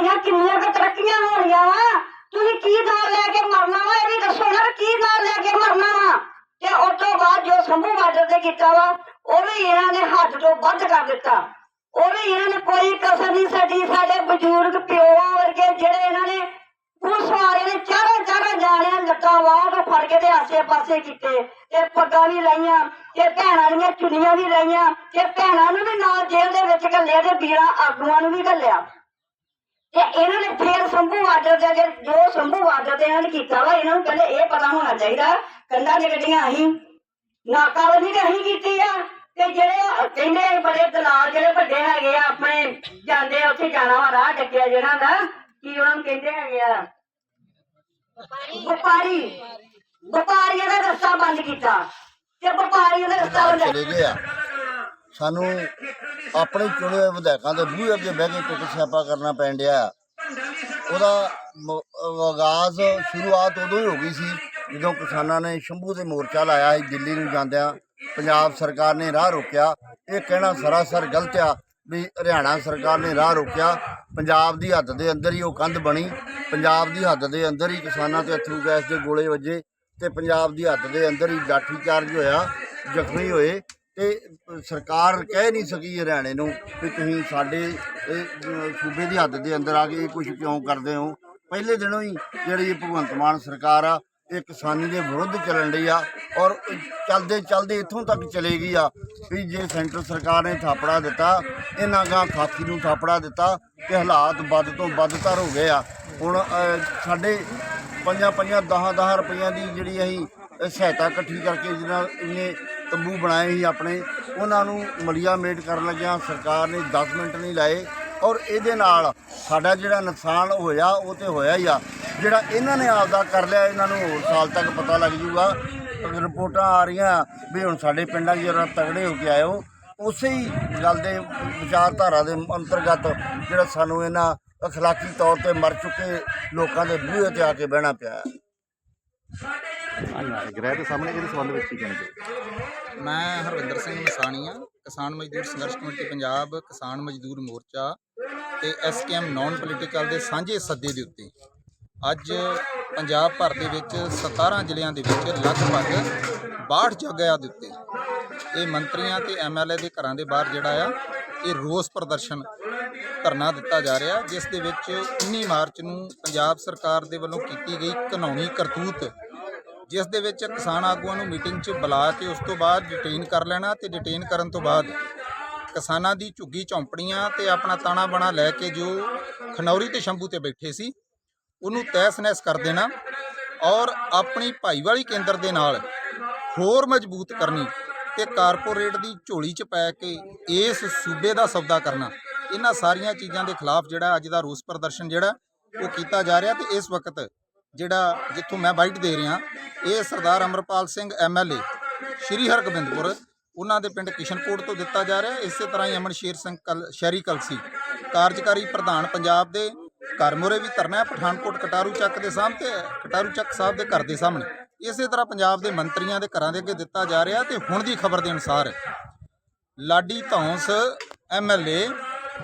ਤੁਹਾਡੀਆਂ ਕਿੰਨੀਆਂ ਕੁ ਤਰੱਕੀਆਂ ਹੋਣੀਆਂ ਵਾ? ਤੁਸੀਂ ਕੀ ਨਾਂ ਲੈ ਕੇ ਮਰਨਾ ਵਾ? ਇਹ ਵੀ ਦੱਸੋ ਨਾ ਕੀ ਨਾਂ ਲੈ ਕੇ ਮਰਨਾ ਵਾ? ਤੇ ਉਸ ਤੋਂ ਬਾਅਦ ਜੋ ਸੰਭੂ ਬਾਰਡਰ ਤੇ ਕੀਤਾ ਵਾ, ਉਹ ਵੀ ਇਹਨਾਂ ਨੇ ਹੱਦ ਤੋਂ ਵੱਧ ਕਰ ਦਿੱਤਾ। ਉਹ ਵੀ ਇਹਨਾਂ ਨੇ ਕੋਈ ਕਸਰ ਨਹੀਂ ਛੱਡੀ। ਸਾਡੇ ਬਜ਼ੁਰਗ ਪਿਓਾਂ ਵਰਗੇ ਜਿਹੜੇ ਇਹਨਾਂ ਨੇ ਪੁਲਿਸ ਵਾਲਿਆਂ ਨੇ ਚਾਰਾਂ ਚਾਰਾਂ ਜਾਣਿਆਂ ਲੱਤਾਂ ਵਾਹ ਤੋਂ ਫੜ ਕੇ ਤੇ ਆਸੇ ਪਾਸੇ ਕੀਤੇ। ਤੇ ਪੱਗਾਂ ਵੀ ਲਾਈਆਂ, ਤੇ ਭੈਣਾਂ ਦੀਆਂ ਚੁੰਨੀਆਂ ਵੀ ਲਾਈਆਂ, ਤੇ ਭੈਣਾਂ ਨੂੰ ਵੀ ਨਾਲ ਜੇਲ੍ਹ ਦੇ ਵਿੱਚ ਘੱਲਿਆ ਤੇ ਵੀਰਾਂ ਆਗੂਆਂ ਨੂੰ ਵੀ ਘੱਲਿਆ। ਤੇ ਇਹਨਾਂ ਨੇ ਫੇਰ ਸੰਭੂ ਬਾਰਡਰ ਦੇ ਅੱਗੇ ਜੋ ਸੰਭੂ ਬਾਰਡਰ ਤੇ ਇਹਨਾਂ ਨੇ ਕੀਤਾ ਵਾ ਇਹਨਾਂ ਨੂੰ ਪਹਿਲੇ ਇਹ ਪਤਾ ਹੋਣਾ ਚਾਹੀਦਾ ਕੰਧਾਂ ਦੀਆਂ ਗੱਡੀਆਂ ਅਸੀਂ ਨਾਕਾਬੰਦੀ ਤਾਂ ਅਸੀਂ ਕੀਤੀ ਆ ਤੇ ਜਿਹੜੇ ਕਹਿੰਦੇ ਬੜੇ ਦਲਾਲ ਜਿਹੜੇ ਵੱਡੇ ਹੈਗੇ ਆ ਆਪਣੇ ਜਾਂਦੇ ਆ ਉੱਥੇ ਜਾਣਾ ਵਾ ਰਾਹ ਡੱਕਿਆ ਜਿਹੜਾ ਦਾ ਕੀ ਉਹਨਾਂ ਨੂੰ ਕਹਿੰਦੇ ਹੈਗੇ ਆ? ਵਪਾਰੀ। ਵਪਾਰੀਆਂ ਦਾ ਰਸਤਾ ਬੰਦ ਕੀਤਾ। ਤੇ ਵਪਾਰੀਆਂ ਦਾ ਰਸਤਾ ਬੰਦ ਚਲੇ ਗਏ ਆ। ਸਾਨੂੰ ਆਪਣੇ ਚੁਣੇ ਹੋਏ ਵਿਧਾਇਕਾਂ ਦੇ ਬੂਹੇ ਅੱਗੇ ਬਹਿ ਕੇ ਟੁੱਟ ਸਿਆਪਾ ਕਰਨਾ ਪੈਣ ਡਿਆ। ਉਹਦਾ ਆਗਾਜ਼ ਸ਼ੁਰੂਆਤ ਉਦੋਂ ਹੀ ਹੋ ਗਈ ਸੀ, ਜਦੋਂ ਕਿਸਾਨਾਂ ਨੇ ਸ਼ੰਭੂ ਦੇ ਮੋਰਚਾ ਲਾਇਆ ਸੀ, ਦਿੱਲੀ ਨੂੰ ਜਾਂਦਿਆਂ ਪੰਜਾਬ ਸਰਕਾਰ ਨੇ ਰਾਹ ਰੋਕਿਆ। ਇਹ ਕਹਿਣਾ ਸਰਾਸਰ ਗਲਤ ਆ ਵੀ ਹਰਿਆਣਾ ਸਰਕਾਰ ਨੇ ਰਾਹ ਰੋਕਿਆ। ਪੰਜਾਬ ਦੀ ਹੱਦ ਦੇ ਅੰਦਰ ਹੀ ਉਹ ਕੰਧ ਬਣੀ। ਪੰਜਾਬ ਦੀ ਹੱਦ ਦੇ ਅੰਦਰ ਹੀ ਕਿਸਾਨਾਂ ਤੇ ਅਥਰੂ ਗੈਸ ਦੇ ਗੋਲੇ ਵੱਜੇ ਤੇ ਪੰਜਾਬ ਦੀ ਹੱਦ ਦੇ ਅੰਦਰ ਹੀ ਲਾਠੀ ਚਾਰਜ ਹੋਇਆ, ਜ਼ਖਮੀ ਹੋਏ। ਤੇ ਸਰਕਾਰ ਕਹਿ ਨਹੀਂ ਸਕੀ ਹਰਿਆਣੇ ਨੂੰ ਵੀ ਤੁਸੀਂ ਸਾਡੇ ਸੂਬੇ ਦੀ ਹੱਦ ਦੇ ਅੰਦਰ ਆ ਕੇ ਇਹ ਕੁਝ ਕਿਉਂ ਕਰਦੇ ਹੋ। ਪਹਿਲੇ ਦਿਨੋਂ ਹੀ ਜਿਹੜੀ ਭਗਵੰਤ ਮਾਨ ਸਰਕਾਰ ਆ, ਇਹ ਕਿਸਾਨੀ ਦੇ ਵਿਰੁੱਧ ਚੱਲਣ ਲਈ ਆ ਔਰ ਚੱਲਦੇ ਚੱਲਦੇ ਇੱਥੋਂ ਤੱਕ ਚਲੇ ਗਈ ਆ ਵੀ ਜੇ ਸੈਂਟਰ ਸਰਕਾਰ ਨੇ ਥਾਪੜਾ ਦਿੱਤਾ, ਇਹਨਾਂ ਗਾਂ ਖਾਕੀ ਨੂੰ ਥਾਪੜਾ ਦਿੱਤਾ ਤੇ ਹਾਲਾਤ ਵੱਧ ਤੋਂ ਵੱਧਤਰ ਹੋ ਗਏ ਆ। ਹੁਣ ਸਾਡੇ ਪੰਜਾਂ ਪੰਜਾਂ 10 10 ਰੁਪਈਆਂ ਦੀ ਜਿਹੜੀ ਅਸੀਂ ਸਹਾਇਤਾ ਇਕੱਠੀ ਕਰਕੇ ਜਿਹਨਾਂ ਇਹਨੇ ਤੰਬੂ ਬਣਾਏ ਸੀ ਆਪਣੇ, ਉਹਨਾਂ ਨੂੰ ਮਲੀਆ ਮੇਟ ਕਰਨ ਲੱਗਿਆ, ਸਰਕਾਰ ਨੇ 10 ਮਿੰਟ ਨਹੀਂ ਲਾਏ ਔਰ ਇਹਦੇ ਨਾਲ ਸਾਡਾ ਜਿਹੜਾ ਨੁਕਸਾਨ ਹੋਇਆ, ਉਹ ਤੇ ਹੋਇਆ ਹੀ ਆ। ਜਿਹੜਾ ਇਹਨਾਂ ਨੇ ਆਪਦਾ ਕਰ ਲਿਆ, ਇਹਨਾਂ ਨੂੰ ਹੋਰ ਸਾਲ ਤੱਕ ਪਤਾ ਲੱਗ ਜੂਗਾ ਰਿਪੋਰਟਾਂ ਆ ਰਹੀਆਂ ਵੀ ਹੁਣ ਸਾਡੇ ਪਿੰਡਾਂ 'ਚ ਜਰਾ ਤਗੜੇ ਹੋ ਕੇ ਆਇਓ। ਉਸੇ ਹੀ ਗੱਲ ਦੇ ਵਿਚਾਰਧਾਰਾ ਦੇ ਅੰਤਰਗਤ ਜਿਹੜਾ ਸਾਨੂੰ ਇਹਨਾਂ ਅਖਲਾਕੀ ਤੌਰ ਤੇ ਮਰ ਚੁੱਕੇ ਲੋਕਾਂ ਦੇ ਬੂਹੇ ਤੇ ਆ ਕੇ ਬਹਿਣਾ ਪਿਆ। ਹੈ। ਗ੍ਰਹਿ ਦੇ ਸਾਹਮਣੇ ਇਹਦੇ ਸੰਬੰਧ ਵਿੱਚ ਕੀ ਕਹਿਣਾ ਮੈਂ ਹਰਵਿੰਦਰ ਸਿੰਘ ਮਸਾਣੀਆ ਕਿਸਾਨ ਮਜ਼ਦੂਰ ਸੰਘਰਸ਼ ਕਮੇਟੀ, ਪੰਜਾਬ ਕਿਸਾਨ ਮਜ਼ਦੂਰ ਮੋਰਚਾ ਤੇ ਐਸਕੇਐਮ ਨਾਨ ਪੋਲੀਟੀਕਲ ਦੇ ਸਾਂਝੇ ਸੱਦੇ ਦੇ ਉੱਤੇ। ਅੱਜ ਪੰਜਾਬ ਭਰ ਦੇ ਵਿੱਚ 17 ਜ਼ਿਲ੍ਹਿਆਂ ਦੇ ਵਿੱਚ ਲਗਭਗ 62 ਜਗ੍ਹਾ ਦੇ ਉੱਤੇ ਇਹ ਮੰਤਰੀਆਂ ਤੇ ਐਮਐਲਏ ਦੇ ਘਰਾਂ ਦੇ ਬਾਹਰ ਜਿਹੜਾ ਆ, ਇਹ ਰੋਸ ਪ੍ਰਦਰਸ਼ਨ ਧਰਨਾ ਦਿੱਤਾ ਜਾ ਰਿਹਾ, ਜਿਸ ਦੇ ਵਿੱਚ 19 ਮਾਰਚ ਨੂੰ ਪੰਜਾਬ ਸਰਕਾਰ ਦੇ ਵੱਲੋਂ ਕੀਤੀ ਗਈ ਕਾਨੂੰਨੀ ਕਰਤੂਤ ਜਿਸ ਦੇ ਵਿੱਚ ਕਿਸਾਨ ਆਗੂਆਂ ਨੂੰ ਮੀਟਿੰਗ 'ਚ ਬੁਲਾ ਕੇ ਉਸ ਤੋਂ ਬਾਅਦ ਡਿਟੇਨ ਕਰ ਲੈਣਾ ਤੇ ਡਿਟੇਨ ਕਰਨ ਤੋਂ ਬਾਅਦ ਕਿਸਾਨਾਂ ਦੀ ਝੁੱਗੀ ਝੌਂਪੜੀਆਂ ਤੇ ਆਪਣਾ ਤਾਣਾ ਬਣਾ ਲੈ ਕੇ ਜੋ ਖਨੌਰੀ ਤੇ ਸ਼ੰਭੂ ਤੇ ਬੈਠੇ ਸੀ, ਉਹਨੂੰ ਤਹਿਸ ਨਹਿਸ ਕਰ ਦੇਣਾ ਔਰ ਆਪਣੀ ਭਾਈਵਾਲੀ ਕੇਂਦਰ ਦੇ ਨਾਲ ਹੋਰ ਮਜ਼ਬੂਤ ਕਰਨੀ ਤੇ ਕਾਰਪੋਰੇਟ ਦੀ ਝੋਲੀ 'ਚ ਪੈ ਕੇ ਇਸ ਸੂਬੇ ਦਾ ਸੌਦਾ ਕਰਨਾ। ਇਹਨਾਂ ਸਾਰੀਆਂ ਚੀਜ਼ਾਂ ਦੇ ਖਿਲਾਫ ਜਿਹੜਾ ਅੱਜ ਦਾ ਰੋਸ ਪ੍ਰਦਰਸ਼ਨ ਜਿਹੜਾ, ਉਹ ਕੀਤਾ ਜਾ ਰਿਹਾ ਤੇ ਇਸ ਵਕਤ ਜਿਹੜਾ ਜਿੱਥੋਂ ਮੈਂ ਬਾਈਟ ਦੇ ਰਿਹਾ, ਇਹ ਸਰਦਾਰ ਅਮਰਪਾਲ ਸਿੰਘ ਐਮਐਲਏ ਸ਼੍ਰੀ ਹਰਗੋਬਿੰਦਪੁਰ। ਉਹਨਾਂ ਦੇ ਪਿੰਡ ਕਿਸ਼ਨਕੋਟ ਤੋਂ ਦਿੱਤਾ ਜਾ ਰਿਹਾ। ਇਸੇ ਤਰ੍ਹਾਂ ਹੀ ਅਮਨ ਸ਼ੇਰ ਸਿੰਘ ਕਲ, ਸ਼ਹਿਰੀ ਕਲਸੀ। ਕਾਰਜਕਾਰੀ ਪ੍ਰਧਾਨ ਪੰਜਾਬ ਦੇ, ਘਰ ਮੁਰੇ ਵੀ ਧਰਨਾ ਪਠਾਨਕੋਟ ਕਟਾਰੂ ਚੱਕ ਦੇ ਸਾਹਮਣੇ ਕਟਾਰੂ ਚੱਕ ਸਾਹਿਬ ਦੇ ਘਰ ਦੇ ਸਾਹਮਣੇ। ਇਸੇ ਤਰ੍ਹਾਂ ਪੰਜਾਬ ਦੇ ਮੰਤਰੀਆਂ ਦੇ ਘਰਾਂ ਦੇ ਅੱਗੇ ਦਿੱਤਾ ਜਾ ਰਿਹਾ ਤੇ ਹੁਣ ਦੀ ਖਬਰ ਦੇ ਅਨੁਸਾਰ ਲਾਡੀ ਧੌਂਸ ਐਮਐਲਏ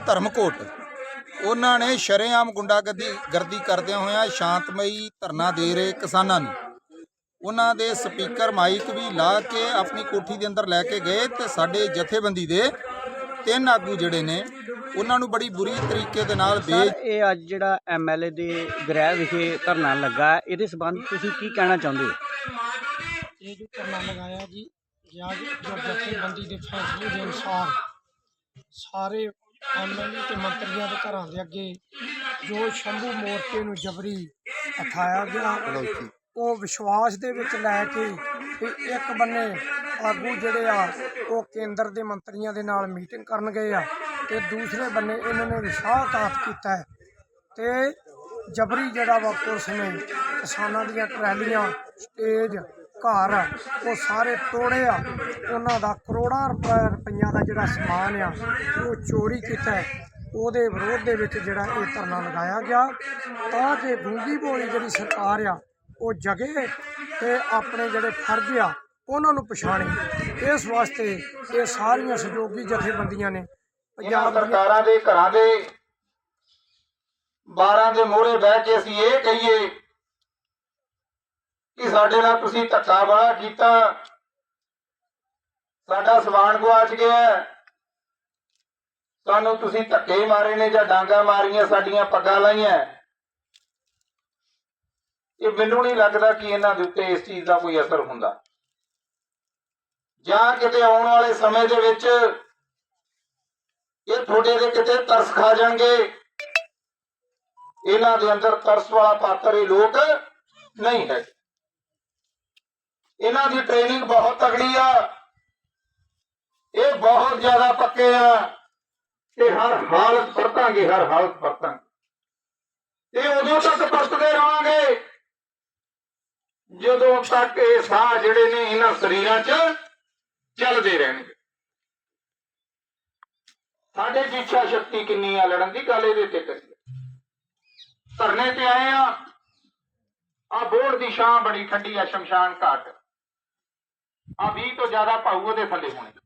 ਧਰਮਕੋਟ। ਉਹਨਾਂ ਨੇ ਸ਼ਰੇਆਮ ਗੁੰਡਾਗਰਦੀ ਗਰਦੀ ਕਰਦਿਆਂ ਹੋਇਆਂ ਸ਼ਾਂਤਮਈ ਧਰਨਾ ਦੇ ਰਹੇ ਕਿਸਾਨਾਂ ਨੂੰ। ਉਹਨਾਂ ਦੇ ਸਪੀਕਰ ਮਾਈਕ ਵੀ ਲਾ ਕੇ ਆਪਣੀ ਕੋਠੀ ਦੇ ਅੰਦਰ ਲੈ ਕੇ ਗਏ ਤੇ ਸਾਡੇ ਜਥੇਬੰਦੀ ਦੇ ਤਿੰਨ ਆਗੂ ਜਿਹੜੇ ਨੇ ਉਹਨਾਂ ਨੂੰ ਬੜੀ ਬੁਰੀ ਤਰੀਕੇ ਦੇ ਨਾਲ ਬੇਜ ਇਹ ਅੱਜ ਜਿਹੜਾ ਐਮਐਲਏ ਦੇ ਗ੍ਰਹਿ ਵਿਖੇ ਧਰਨਾ ਲੱਗਾ ਇਹਦੇ ਸੰਬੰਧ ਤੁਸੀਂ ਕੀ ਕਹਿਣਾ ਚਾਹੁੰਦੇ ਹੋ? ਇਹ ਜੋ ਧਰਨਾ ਲਗਾਇਆ ਜੀ ਅੱਜ ਜੋ ਜਥੇਬੰਦੀ ਦੇ ਫੈਸਲੇ ਦੇ ਅਨੁਸਾਰ ਸਾਰੇ ਐਮਐਲਏ ਤੇ ਮੰਤਰੀਆਂ ਦੇ ਘਰਾਂ ਦੇ ਅੱਗੇ ਜੋ ਸ਼ੰਭੂ ਮੋਰਚੇ ਨੂੰ ਜਬਰੀ ਉਠਾਇਆ ਗਿਆ, ਉਹ ਵਿਸ਼ਵਾਸ ਦੇ ਵਿੱਚ ਲੈ ਕੇ ਵੀ ਇੱਕ ਬੰਨੇ ਆਗੂ ਜਿਹੜੇ ਆ, ਉਹ ਕੇਂਦਰ ਦੇ ਮੰਤਰੀਆਂ ਦੇ ਨਾਲ ਮੀਟਿੰਗ ਕਰਨ ਗਏ ਆ ਤੇ ਦੂਸਰੇ ਬੰਨੇ ਇਹਨਾਂ ਨੇ ਵਿਸ਼ਵਾਸਘਾਤ ਕੀਤਾ ਹੈ। ਤੇ ਜਬਰੀ ਜਿਹੜਾ ਵਾ ਪੁਲਿਸ ਨੇ ਕਿਸਾਨਾਂ ਦੀਆਂ ਟਰੈਲੀਆਂ, ਸਟੇਜ ਘਰ ਉਹ ਸਾਰੇ ਤੋੜੇ ਆ। ਉਹਨਾਂ ਦਾ ਕਰੋੜਾਂ ਰੁਪਏ ਰੁਪਈਆਂ ਦਾ ਜਿਹੜਾ ਸਮਾਨ ਆ ਉਹ ਚੋਰੀ ਕੀਤਾ। ਉਹਦੇ ਵਿਰੋਧ ਦੇ ਵਿੱਚ ਜਿਹੜਾ ਇਹ ਧਰਨਾ ਲਗਾਇਆ ਗਿਆ। ਤਾਂ ਕਿ ਗੂੰਗੀ ਬੋਲੀ ਜਿਹੜੀ ਸਰਕਾਰ ਆ ਉਹ ਜਗੇ ਤੇ ਆਪਣੇ ਜਿਹੜੇ ਫਰਜ਼ ਆ ਉਹਨਾਂ ਨੂੰ ਪਛਾਣੇ। ਇਸ ਵਾਸਤੇ ਇਹ ਸਾਰੀਆਂ ਸਹਿਯੋਗੀ ਜਥੇਬੰਦੀਆਂ ਨੇ ਪੰਜਾਬ ਦੀਆਂ ਦੇ ਘਰਾਂ ਦੇ 12 ਦੇ ਮੋਹਰੇ ਬਹਿ ਕੇ ਅਸੀਂ ਇਹ ਕਹੀਏ ਕਿ ਸਾਡੇ ਨਾਲ ਤੁਸੀਂ ਧੱਕਾ ਬੜਾ ਕੀਤਾ। ਸਾਡਾ ਸਵਾਨ ਗਵਾਚ ਗਿਆ। ਹੈ। ਸਾਨੂੰ ਤੁਸੀਂ ਧੱਕੇ ਮਾਰੇ ਨੇ ਜਾਂ ਡਾਂਗਾ ਮਾਰੀਆਂ, ਸਾਡੀਆਂ ਪੱਗਾਂ ਲਾਈਆਂ। ਇਹ ਮੈਨੂੰ ਨਹੀਂ ਲੱਗਦਾ ਕਿ ਇਹਨਾਂ ਦੇ ਉੱਤੇ ਇਸ ਚੀਜ਼ ਦਾ ਕੋਈ ਅਸਰ ਹੁੰਦਾ। ਜਾਂ ਕਿਤੇ ਆਉਣ ਵਾਲੇ ਸਮੇਂ ਦੇ ਵਿੱਚ ਇਹ ਤੁਹਾਡੇ ਦੇ ਕਿਤੇ ਤਰਸ ਖਾ ਜਾਣਗੇ। ਇਹਨਾਂ ਦੇ ਅੰਦਰ ਤਰਸ ਵਾਲਾ ਪਾਤਰ ਇਹ ਲੋਕ ਨਹੀਂ ਹੈ ਇਹਨਾਂ ਦੀ ਟ੍ਰੇਨਿੰਗ ਬਹੁਤ ਤਗੜੀ ਆ। ਇਹ ਬਹੁਤ ਜ਼ਿਆਦਾ ਪੱਕੇ ਆ। ਤੇ ਹਰ ਹਾਲਤ ਪਰਤਾਂਗੇ, ਹਰ ਹਾਲਤ ਵਰਤਾਂਗੇ ਤੇ ਉਦੋਂ ਤੱਕ ਵਰਤਦੇ ਰਹਾਂਗੇ। ਜਦੋਂ ਤੱਕ ਇਹ ਸਾਹ ਜਿਹੜੇ ਨੇ ਇਹਨਾਂ ਸਰੀਰਾਂ 'ਚ ਚੱਲਦੇ ਰਹਿਣਗੇ। ਸਾਡੇ 'ਚ ਇੱਛਾ ਸ਼ਕਤੀ ਕਿੰਨੀ ਆ, ਲੜਨ ਦੀ ਗੱਲ ਇਹਦੇ ਤੇ ਕਰੀਏ। ਧਰਨੇ ਤੇ ਆਏ ਆ। ਆ ਬੋਰਡ ਦੀ ਛਾਂ ਬੜੀ ਠੰਡੀ ਆ, ਸ਼ਮਸ਼ਾਨ ਘਾਟ। ਆ 20 ਤੋਂ ਜ਼ਿਆਦਾ ਭਾਊ ਉਹਦੇ ਥੱਲੇ ਹੋਣੇ।